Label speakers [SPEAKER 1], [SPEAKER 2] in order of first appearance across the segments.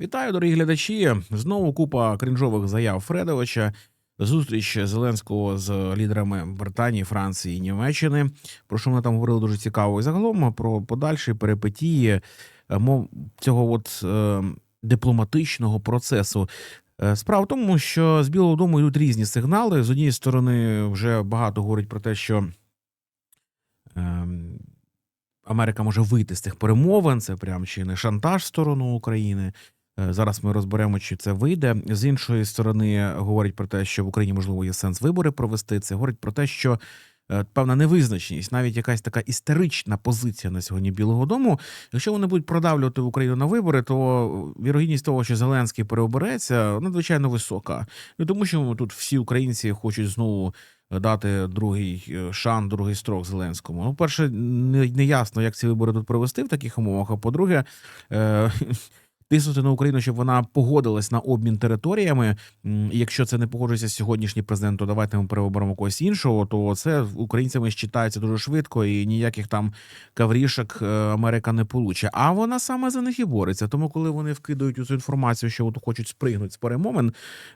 [SPEAKER 1] Вітаю, дорогі глядачі. Знову купа крінжових заяв Фредовича. Зустріч Зеленського з лідерами Британії, Франції і Німеччини. Про що ми там говорили дуже цікаво. І загалом про подальші перипетії е, мов цього от е, дипломатичного процесу. Е, Справа в тому, що з Білого Дому йдуть різні сигнали. З однієї сторони, вже багато говорять про те, що ем, Америка може вийти з цих перемовин. Це прям чи не шантаж в сторону України. Е, Зараз ми розберемо, чи це вийде. З іншої сторони, говорять про те, що в Україні можливо є сенс вибори провести. Це говорить про те, що е, певна невизначеність, навіть якась така істерична позиція на сьогодні Білого Дому. Якщо вони будуть продавлювати Україну на вибори, то вірогідність того, що Зеленський переобереться, надзвичайно висока. Ну тому що тут всі українці хочуть знову. Дати другий е, шанс, другий строк Зеленському. Ну, перше, не, не ясно, як ці вибори тут провести в таких умовах. А по-друге, е, тиснути на Україну, щоб вона погодилась на обмін територіями. Якщо це не погоджується сьогоднішній президент, то давайте ми переоберемо когось іншого. То це українцями считається дуже швидко, і ніяких там каврішок е, Америка не получить. А вона саме за них і бореться. Тому, коли вони вкидають цю інформацію, що от хочуть спригнути з перемовин,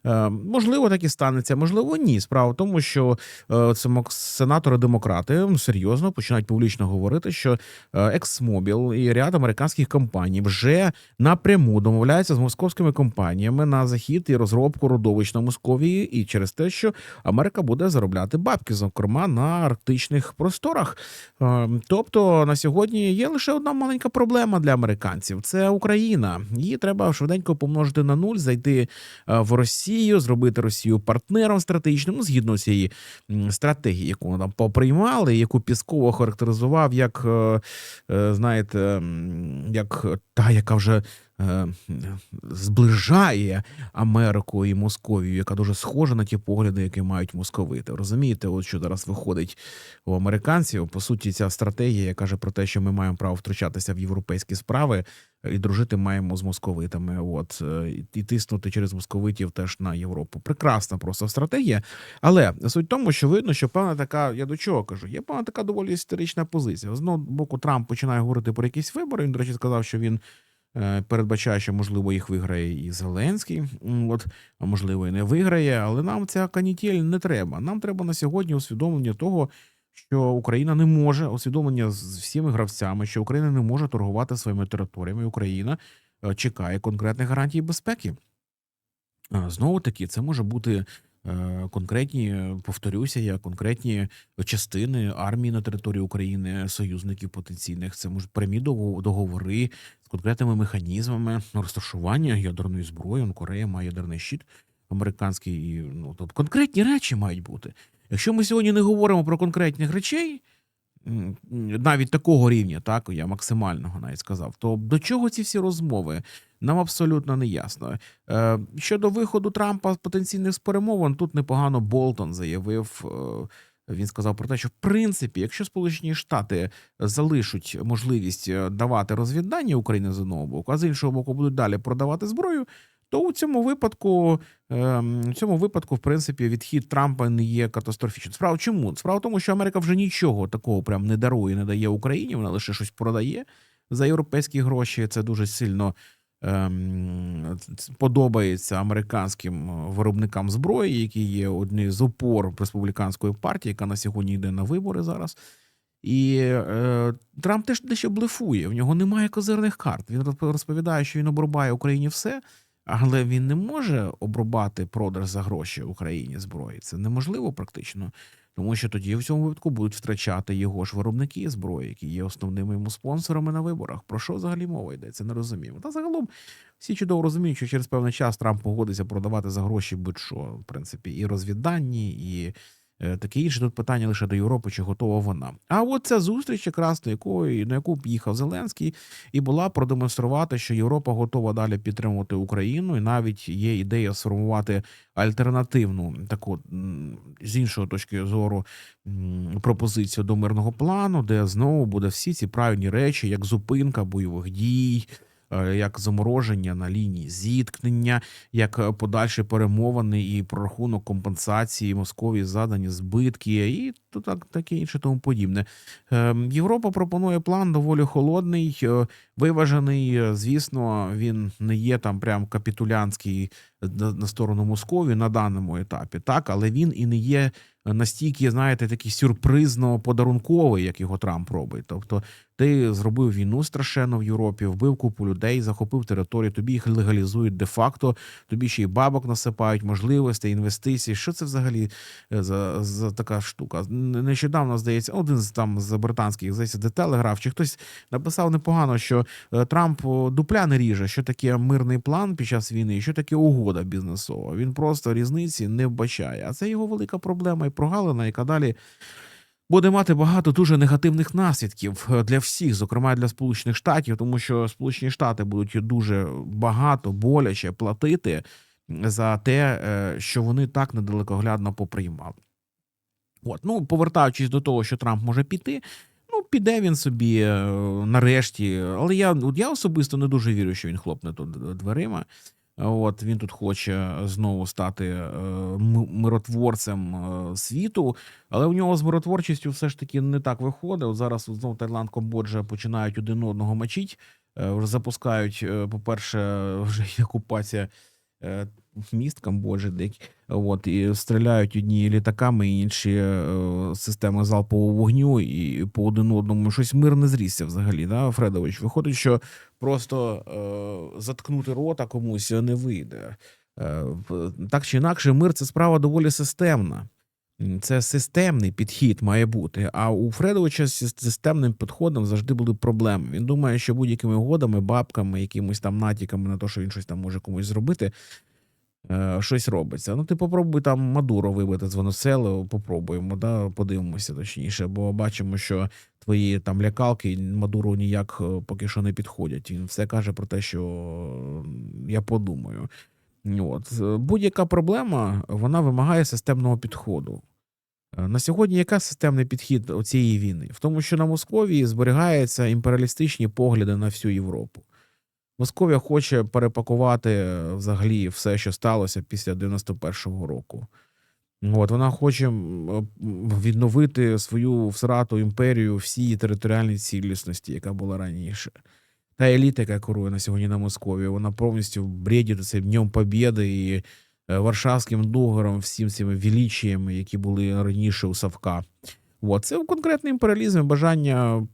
[SPEAKER 1] е, можливо, так і станеться, можливо, ні. Справа в тому, що е, це сенатори-демократи ну, серйозно починають публічно говорити, що Ексмобіл і ряд американських компаній вже напряму домовляються з московськими компаніями на захід і розробку родовищ на Московії, і через те, що Америка буде заробляти бабки, зокрема на арктичних просторах. Е, Тобто на сьогодні є лише одна маленька проблема для американців: це Україна. Її треба швиденько помножити на нуль, зайти е, в Росію, зробити Росію партнером стратегічним, ну, згідно цієї стратегії, яку вони там поприймали, яку Пісков характеризував як, е, е, знаєте, як та, яка вже. Е, Зближає Америку і Московію, яка дуже схожа на ті погляди, які мають московити. Розумієте, от що зараз виходить у американців. По суті, ця стратегія каже про те, що ми маємо право втручатися в європейські справи і дружити маємо з московитами. От е, і тиснути через московитів теж на Європу. Прекрасна просто стратегія. Але суть в тому, що видно, що певна така, я до чого кажу, є певна така доволі історична позиція. З одного боку, Трамп починає говорити про якісь вибори. Він, до речі, сказав, що він. Е, Передбачає, що можливо їх виграє і Зеленський, от можливо, і не виграє, але нам ця канітель не треба. Нам треба на сьогодні усвідомлення того, що Україна не може усвідомлення з всіми гравцями, що Україна не може торгувати своїми територіями. Україна е, чекає конкретних гарантій безпеки. Знову таки, це може бути конкретні, е, повторюся, я конкретні частини армії на території України, союзників потенційних. Це можуть прямі дого- договори з конкретними механізмами розташування ядерної зброї. Он Корея має ядерний щит американський. І, ну, тобто конкретні речі мають бути. Якщо ми сьогодні не говоримо про конкретних речей, навіть такого рівня, так я максимального навіть сказав, то до чого ці всі розмови? Нам абсолютно не ясно. Е, щодо виходу Трампа з потенційних перемовин, тут непогано Болтон заявив. е, Він сказав про те, що в принципі, якщо Сполучені Штати залишать можливість е, давати розвіддання України з одного боку, а з іншого боку будуть далі продавати зброю, то у цьому випадку, ем, у цьому випадку, в принципі, відхід Трампа не є катастрофічним. Справа чому? Справа в тому, що Америка вже нічого такого прям не дарує, не дає Україні, вона лише щось продає за європейські гроші. Це дуже сильно подобається американським е, виробникам зброї, які є одні з опор республіканської партії, яка на сьогодні йде на вибори зараз. І е, Трамп теж дещо блефує. В нього немає козирних карт. Він розповідає, що він обрубає Україні все, але він не може обрубати продаж за гроші Україні зброї. Це неможливо практично. Тому що тоді в цьому випадку будуть втрачати його ж виробники зброї, які є основними йому спонсорами на виборах. Про що взагалі мова йдеться? Не розуміємо. Та загалом всі чудово розуміють, що через певний час Трамп погодиться продавати за гроші будь-що, в принципі, і розвіддані, і таке інше. Тут питання лише до Європи, чи готова вона. А от ця зустріч, якраз на якої на яку б їхав Зеленський, і була продемонструвати, що Європа готова далі підтримувати Україну, і навіть є ідея сформувати альтернативну таку з іншої точки зору пропозицію до мирного плану, де знову буде всі ці правильні речі, як зупинка бойових дій. Е, як замороження на лінії зіткнення, як е, подальші перемовини і прорахунок компенсації Московії задані збитки, і то так таке інше тому подібне. Е, Європа пропонує план доволі холодний, е, виважений. Звісно, він не є там прям капітулянський на, сторону Московії на даному етапі, так, але він і не є настільки, знаєте, такий сюрпризно подарунковий, як його Трамп робить. Тобто, ти зробив війну страшенно в Європі, вбив купу людей, захопив територію, тобі їх легалізують де-факто, тобі ще й бабок насипають, можливостей, інвестицій. Що це взагалі е, за, за така штука? Нещодавно, здається, один з там з британських, здається, де телеграф, чи хтось написав непогано, що е, Трамп дупля не ріже, що таке мирний план під час війни, що таке угода бізнесова. Він просто різниці не вбачає. А це його велика проблема і прогалина, яка далі буде мати багато дуже негативних наслідків е, для всіх, зокрема для Сполучених Штатів, тому що Сполучені Штати будуть дуже багато боляче платити за те, е, що вони так недалекоглядно поприймали. От, ну, повертаючись до того, що Трамп може піти. Ну, піде він собі е, нарешті. Але я, я особисто не дуже вірю, що він хлопне тут дверима. От він тут хоче знову стати е, миротворцем е, світу, але у нього з миротворчістю все ж таки не так виходить. От зараз знову Таїланд, Камбоджа починають один одного мочити. Е, запускають, е, по-перше, вже окупація міст Камбоджі, де от, і стріляють одні літаками, інші е, системи залпового вогню, і по один одному щось мир не зрісся взагалі. Да, Фредович? Виходить, що просто е, заткнути рота комусь не вийде. Е, так чи інакше, мир це справа доволі системна. Це системний підхід має бути. А у Фредовича з системним підходом завжди були проблеми. Він думає, що будь-якими угодами, бабками, якимось там натяками на те, що він щось там може комусь зробити, е, щось робиться. Ну, ти попробуй там Мадуро вибити з Венесуели, попробуємо, да, подивимося точніше, бо бачимо, що твої там лякалки Мадуру ніяк е, поки що не підходять. Він все каже про те, що я подумаю. От. Е, Будь-яка проблема вона вимагає системного підходу. Е, На сьогодні яка системний підхід цієї війни? В тому, що на Московії зберігаються імперіалістичні погляди на всю Європу. Московія хоче перепакувати е, взагалі все, що сталося після 91-го року. От, вона хоче м, відновити свою всрату імперію всій територіальній цілісності, яка була раніше. Та еліта, яка керує на сьогодні на Московії, вона повністю бредить цим Днем Побєди і е, Варшавським договором, всім цими величіями, які були раніше у Савка. От, це конкретний імперіалізм, бажання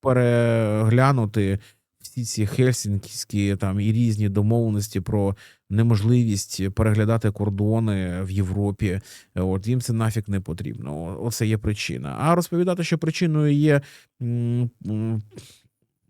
[SPEAKER 1] переглянути всі ці хельсінківські там і різні домовленості про неможливість переглядати кордони в Європі. От їм це нафіг не потрібно. Оце є причина. А розповідати, що причиною є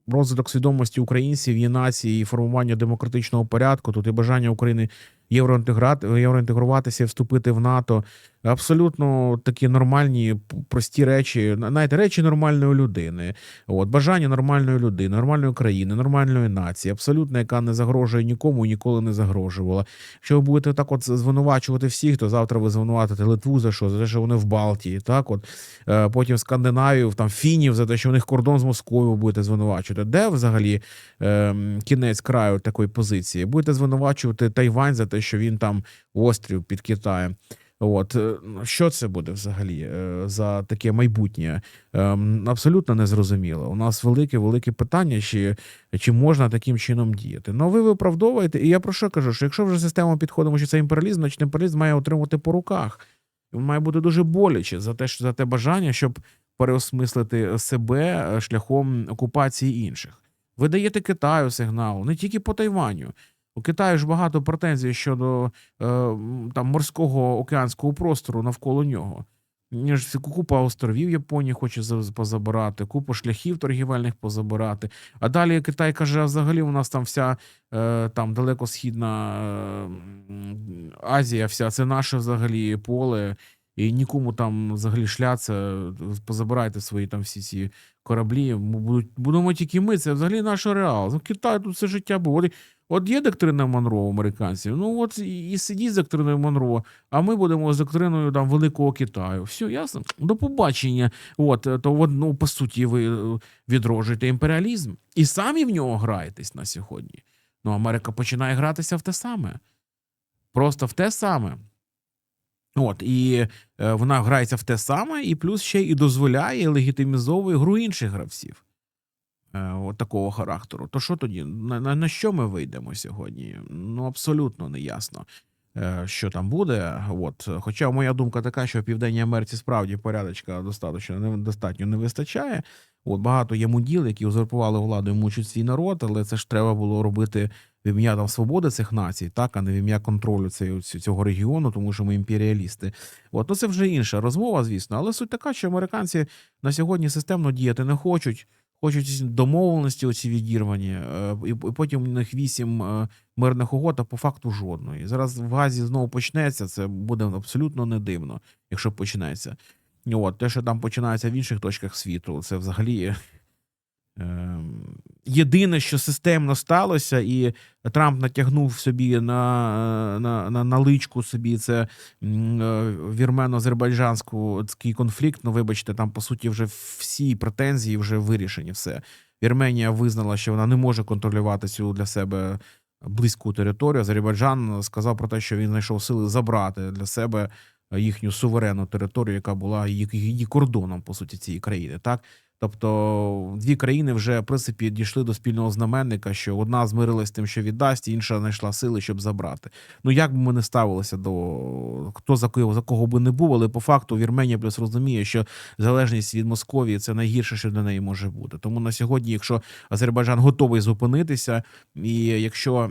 [SPEAKER 1] розвиток свідомості українців, є нації, і формування демократичного порядку, тут і бажання України євроінтегруватися, вступити в НАТО. Абсолютно такі нормальні, прості речі, знаєте, речі нормальної людини. От, бажання нормальної людини, нормальної країни, нормальної нації, абсолютно, яка не загрожує нікому і ніколи не загрожувала. Якщо ви будете так от звинувачувати всіх, то завтра ви звинуватите Литву за що? За те, що вони в Балтії, так от Е, потім Скандинавію, там фінів за те, що в них кордон з Москвою будете звинувачувати. Де взагалі е, кінець краю такої позиції? Будете звинувачувати Тайвань за те, що він там острів під Китаєм. От е, що це буде взагалі е, за таке майбутнє? Ем, Абсолютно незрозуміло. У нас велике велике питання, чи, чи можна таким чином діяти. Ну ви виправдовуєте, і я про що кажу? Що якщо вже система підходимо, що це імперіалізм, значить імперіалізм має отримувати по руках. Він має бути дуже боляче за те, що за те бажання, щоб переосмислити себе е, шляхом окупації інших. Ви даєте Китаю сигнал, не тільки по Тайваню. У Китаю ж багато претензій щодо е, там морського океанського простору навколо нього. Купа островів Японії хоче позабирати, купу шляхів торгівельних позабирати. А далі Китай каже: а взагалі у нас там вся е, там далекосхідна е, Азія, вся це наше взагалі поле, і нікому там взагалі шляться, позабирайте свої там всі ці кораблі. Будуть, будемо тільки ми, це взагалі наш реал. Ну, Китай тут все життя був. От, є доктрина Монро американців. Ну от і сидіть з доктриною Монро, а ми будемо з доктриною там Великого Китаю. Все, ясно? До побачення. От е, то ну, по суті, ви е, відроджуєте імперіалізм і самі в нього граєтесь на сьогодні. Ну, Америка починає гратися в те саме. Просто в те саме. От, і е, вона грається в те саме, і плюс ще і дозволяє, легітимізовує гру інших гравців. Е, от такого характеру. То що тоді? На, на, на що ми вийдемо сьогодні? Ну, абсолютно не ясно, е, що там буде. От. Хоча моя думка така, що в Південній Америці справді порядочка достатньо не, достатньо не вистачає. От багато є муділ, які узурпували владу і мучать свій народ, але це ж треба було робити в ім'я там свободи цих націй, так, а не в ім'я контролю цього, регіону, тому що ми імперіалісти. От, ну це вже інша розмова, звісно. Але суть така, що американці на сьогодні системно діяти не хочуть. Хочуть домовленості оці відірвані, е, і потім у них вісім е, мирних угод, а по факту жодної. Зараз в Газі знову почнеться. Це буде абсолютно не дивно, якщо почнеться. От, те, що там починається в інших точках світу, це взагалі єдине, що системно сталося, і Трамп натягнув собі на, на, на, на личку собі це вірмено-азербайджанський конфлікт. Ну, вибачте, там по суті вже всі претензії вже вирішені. Все. Вірменія визнала, що вона не може контролювати цю для себе близьку територію. Азербайджан сказав про те, що він знайшов сили забрати для себе їхню суверенну територію, яка була її кордоном, по суті, цієї країни. Так Тобто дві країни вже в принципі дійшли до спільного знаменника, що одна змирилась з тим, що віддасть, інша знайшла сили, щоб забрати. Ну як би ми не ставилися до хто за кого за кого би не був, але по факту Вірменія плюс розуміє, що залежність від Московії це найгірше, що для неї може бути. Тому на сьогодні, якщо Азербайджан готовий зупинитися, і якщо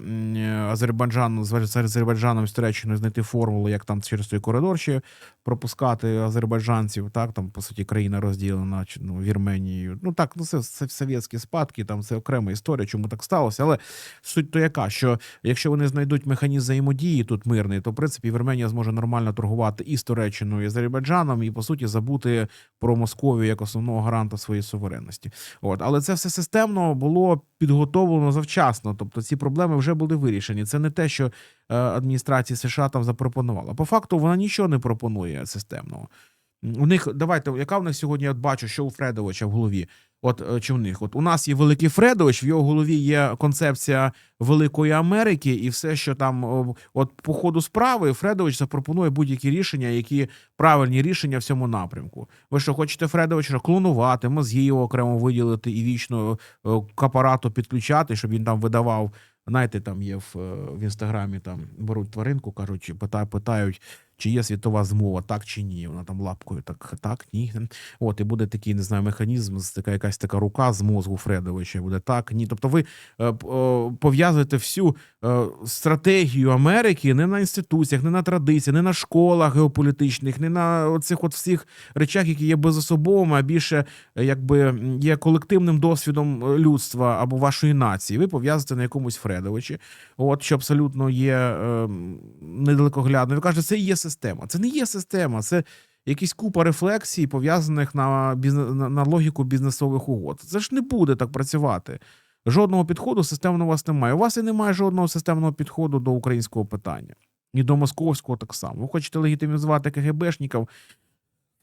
[SPEAKER 1] Азербайджан з Азербайджаном з Туреччиною знайти формулу, як там через той коридор ще пропускати азербайджанців, так там по суті країна розділена ну, Вірменія. Арменією. Ну так, ну це, це совєтські спадки, там це окрема історія, чому так сталося. Але суть то яка, що якщо вони знайдуть механізм взаємодії тут мирний, то в принципі Вірменія зможе нормально торгувати і з Туреччиною, і з Азербайджаном, і по суті забути про Московію як основного гаранта своєї суверенності. От, але це все системно було підготовлено завчасно. Тобто ці проблеми вже були вирішені. Це не те, що е, адміністрація США там запропонувала. По факту вона нічого не пропонує системного. У них давайте, яка в них сьогодні я бачу, що у Фредовича в голові? От е, чи в них? От у нас є великий Фредович, в його голові є концепція Великої Америки, і все, що там от по ходу справи, Фредович запропонує будь-які рішення, які правильні рішення в цьому напрямку. Ви що хочете Фредовича клонувати, мозги його окремо виділити і вічно е, к апарату підключати, щоб він там видавав. Знаєте, там є в, е, в інстаграмі там беруть тваринку, кажуть, питають, питають чи є світова змова, так чи ні. Вона там лапкою так, так, ні. От, і буде такий, не знаю, механізм, така якась така рука з мозгу Фредовича, буде так, ні. Тобто ви е, пов'язуєте всю е, стратегію Америки не на інституціях, не на традиціях, не на школах геополітичних, не на цих от всіх речах, які є безособовими, а більше якби є колективним досвідом людства або вашої нації. Ви пов'язуєте на якомусь Фредовичі, от що абсолютно є е, недалекоглядно. Ви кажете, це і є система. Це не є система, це якісь купа рефлексій, пов'язаних на бізнес, на, на логіку бізнесових угод. Це ж не буде так працювати. Жодного підходу системно у вас немає. У вас і немає жодного системного підходу до українського питання. І до московського так само. Ви хочете легітимізувати КГБшників,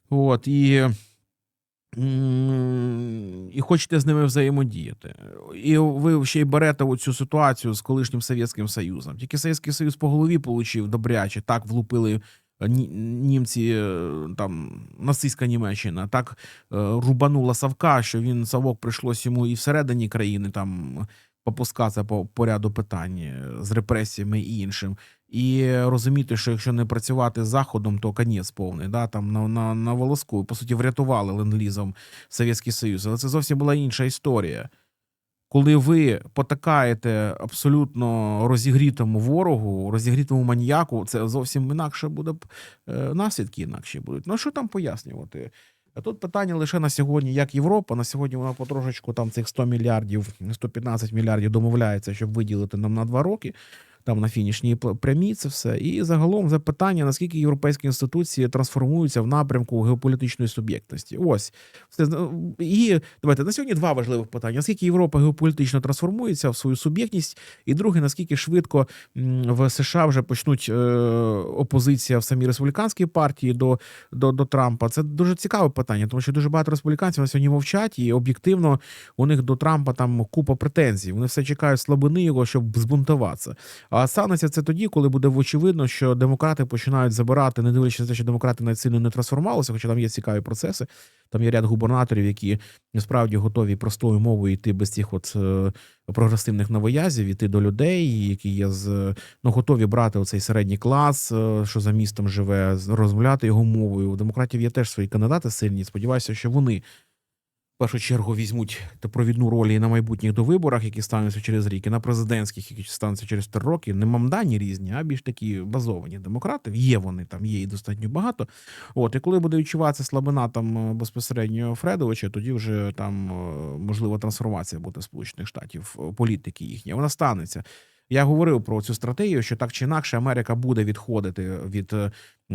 [SPEAKER 1] от, і і хочете з ними взаємодіяти. І ви ще й берете оцю ситуацію з колишнім Совєтським Союзом. Тільки Совєтський Союз по голові получив добряче, так влупили німці, е, там нацистська Німеччина, так е, рубанула Савка, що він Савок прийшлось йому і всередині країни там попускатися по, по ряду питань е, з репресіями і іншим. І розуміти, що якщо не працювати з заходом, то конець повний. Да? Там на на, на волоску, по суті, врятували ленд-лізом Совєтський Союз. Але це зовсім була інша історія. Коли ви потакаєте абсолютно розігрітому ворогу, розігрітому маніяку, це зовсім інакше буде е, наслідки інакші будуть. Ну що там пояснювати? А тут питання лише на сьогодні, як Європа. На сьогодні вона потрошечку там цих 100 мільярдів, 115 мільярдів домовляється, щоб виділити нам на два роки. Там на фінішній прямій це все. І загалом запитання, наскільки європейські інституції трансформуються в напрямку геополітичної суб'єктності. Ось це і давайте на сьогодні два важливих питання: наскільки Європа геополітично трансформується в свою суб'єктність, і друге, наскільки швидко в США вже почнуть е, опозиція в самій республіканській партії до, до, до Трампа. Це дуже цікаве питання, тому що дуже багато республіканців на сьогодні мовчать, і об'єктивно у них до Трампа там купа претензій. Вони все чекають слабини його, щоб збунтуватися. А станеться це тоді, коли буде очевидно, що демократи починають забирати, не дивлячись на те, що демократи навіть сильно не трансформувалися, хоча там є цікаві процеси. Там є ряд губернаторів, які насправді готові простою мовою йти без цих от е, прогресивних новоязів, іти до людей, які є з ну готові брати оцей середній клас, е, що за містом живе, розмовляти його мовою. У демократів є теж свої кандидати сильні. Сподіваюся, що вони першу чергу візьмуть провідну роль і на майбутніх довиборах, які стануться через рік, і на президентських, які стануться через три роки. Не мамдані різні, а більш такі базовані демократи. Є вони там, є і достатньо багато. От і коли буде відчуватися слабина там е, безпосередньо Фредовича, тоді вже там е, можливо трансформація буде Сполучених Штатів, е, політики їхні. Вона станеться. Я говорив про цю стратегію, що так чи інакше Америка буде відходити від е,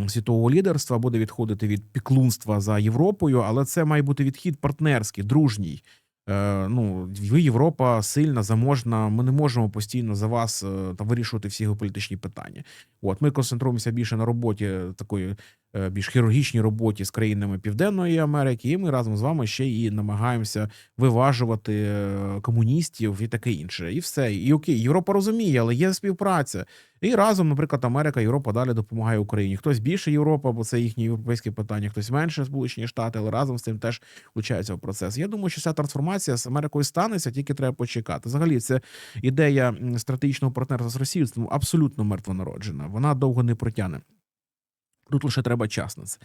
[SPEAKER 1] світового лідерства, буде відходити від піклунства за Європою, але це має бути відхід партнерський, дружній. Е, ну, ви Європа сильна, заможна. Ми не можемо постійно за вас е, там вирішувати всі геополітичні питання. От ми концентруємося більше на роботі такої більш хірургічній роботі з країнами Південної Америки, і ми разом з вами ще і намагаємося виважувати е, комуністів і таке інше. І все. І окей, Європа розуміє, але є співпраця. І разом, наприклад, Америка, Європа далі допомагає Україні. Хтось більше Європа, бо це їхні європейські питання, хтось менше Сполучені Штати, але разом з цим теж включаються в процес. Я думаю, що ця трансформація з Америкою станеться, тільки треба почекати. Взагалі, це ідея стратегічного партнерства з Росією ну, абсолютно мертвонароджена. Вона довго не протягне. Тут лише треба час на це.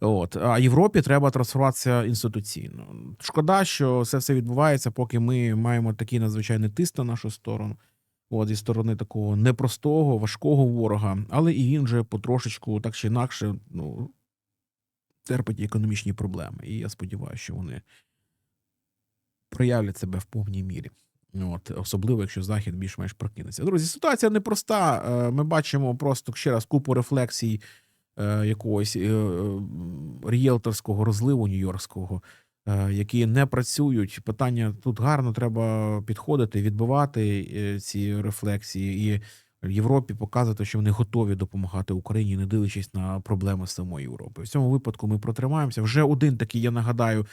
[SPEAKER 1] От а Європі треба трансформуватися інституційно. Шкода, що це все відбувається, поки ми маємо такий надзвичайний тиск на нашу сторону. От зі сторони такого непростого, важкого ворога, але і він же потрошечку, так чи інакше, ну терпить економічні проблеми. І я сподіваюся, що вони проявлять себе в повній мірі. От, особливо, якщо захід більш-менш прокинеться. Друзі, ситуація непроста. Е, Ми бачимо просто ще раз купу рефлексій якогось е, е, рієлторського розливу нью-йоркського, е, які не працюють. Питання тут гарно треба підходити, відбивати е, ці рефлексії і Європі показувати, що вони готові допомагати Україні, не дивлячись на проблеми самої Європи. В цьому випадку ми протримаємося. Вже один такий, я нагадаю,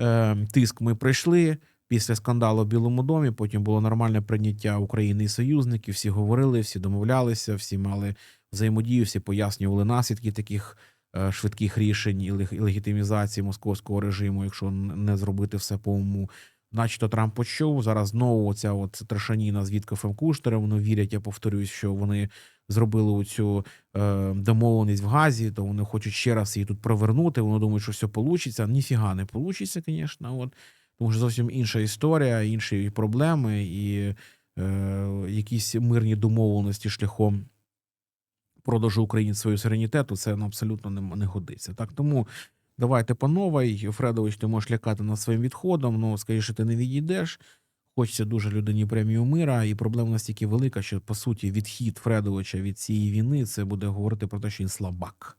[SPEAKER 1] е, тиск ми пройшли. Після скандалу в Білому домі потім було нормальне прийняття України і союзників. Всі говорили, всі домовлялися, всі мали взаємодію, всі пояснювали наслідки таких е, швидких рішень і легітимізації московського режиму, якщо не зробити все по уму. Начебто Трамп почув. Зараз знову ця от трешаніна з Віткофем Куштером. Вони вірять, я повторюсь, що вони зробили цю е, домовленість в Газі, то вони хочуть ще раз її тут провернути. Вони думають, що все вийде. Ніфіга не вийде, звісно. Тому що зовсім інша історія, інші проблеми і е, якісь мирні домовленості шляхом продажу Україні свою суверенітету, це ну, абсолютно не, не годиться. Так тому давайте по новій. Фредович, ти можеш лякати над своїм відходом. Ну, скоріше, ти не відійдеш. Хочеться дуже людині премію мира, і проблема настільки велика, що по суті відхід Фредовича від цієї війни це буде говорити про те, що він слабак.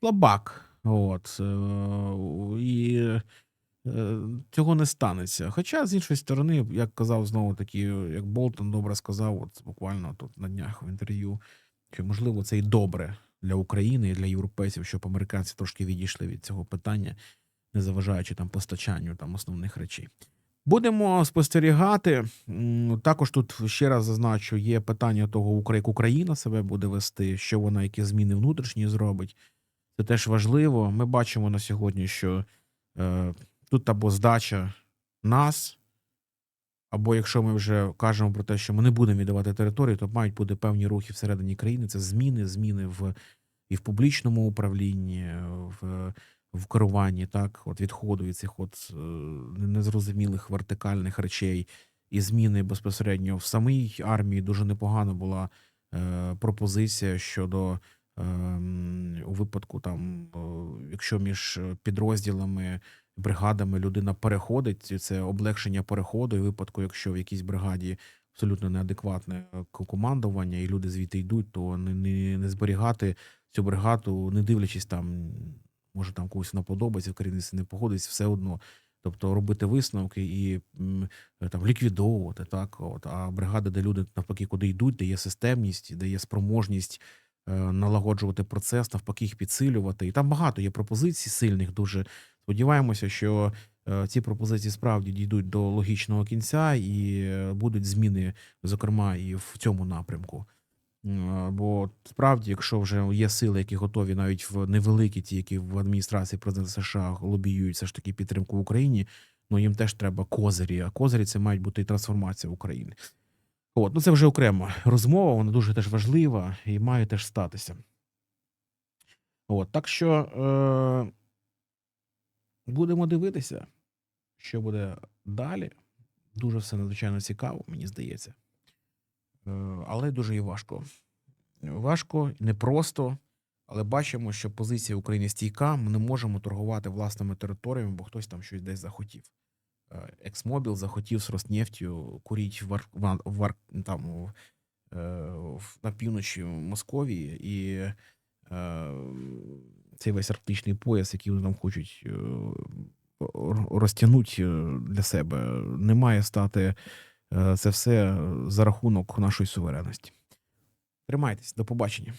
[SPEAKER 1] Слабак. От. е, І цього не станеться. Хоча, з іншої сторони, як казав знову таки, як Болтон добре сказав, от буквально тут на днях в інтерв'ю, що можливо це і добре для України і для європейців, щоб американці трошки відійшли від цього питання, не заважаючи там постачанню там основних речей. Будемо спостерігати. Також тут ще раз зазначу, є питання того, як Україна себе буде вести, що вона, які зміни внутрішні зробить. Це теж важливо. Ми бачимо на сьогодні, що е, тут або здача нас, або якщо ми вже кажемо про те, що ми не будемо віддавати територію, то мають бути певні рухи всередині країни. Це зміни, зміни в і в публічному управлінні, в, в керуванні, так, от відходу від цих от е, незрозумілих вертикальних речей, і зміни безпосередньо в самій армії дуже непогана була е, пропозиція щодо. ем, У випадку там, якщо між підрозділами бригадами людина переходить, це облегшення переходу. І випадку, якщо в якійсь бригаді абсолютно неадекватне е, командування, і люди звідти йдуть, то не, не, не зберігати цю бригаду, не дивлячись там, може там когось не подобається, керівництво не погодиться, все одно. Тобто робити висновки і е, там ліквідовувати так. От а бригади, де люди навпаки, куди йдуть, де є системність, де є спроможність налагоджувати процес, навпаки, їх підсилювати. І там багато є пропозицій сильних. Дуже сподіваємося, що е, ці пропозиції справді дійдуть до логічного кінця і е, будуть зміни, зокрема, і в цьому напрямку. Бо справді, якщо вже є сили, які готові навіть в невеликі, ті, які в адміністрації президента США лобіюють все ж таки підтримку в Україні, ну їм теж треба козирі. А козирі це мають бути і трансформація України. От, ну це вже окрема розмова, вона дуже теж важлива і має теж статися. От, так що е, будемо дивитися, що буде далі. Дуже все надзвичайно цікаво, мені здається. Е, але дуже і важко. Важко, непросто, але бачимо, що позиція України стійка. Ми не можемо торгувати власними територіями, бо хтось там щось десь захотів. Е, Ексмобіл захотів з Роснефтю куріть в, Ар- в, в, там, е, на півночі Московії, і е, цей весь арктичний пояс, який вони там хочуть розтягнути для себе, не має стати це все за рахунок нашої суверенності. Тримайтесь, до побачення.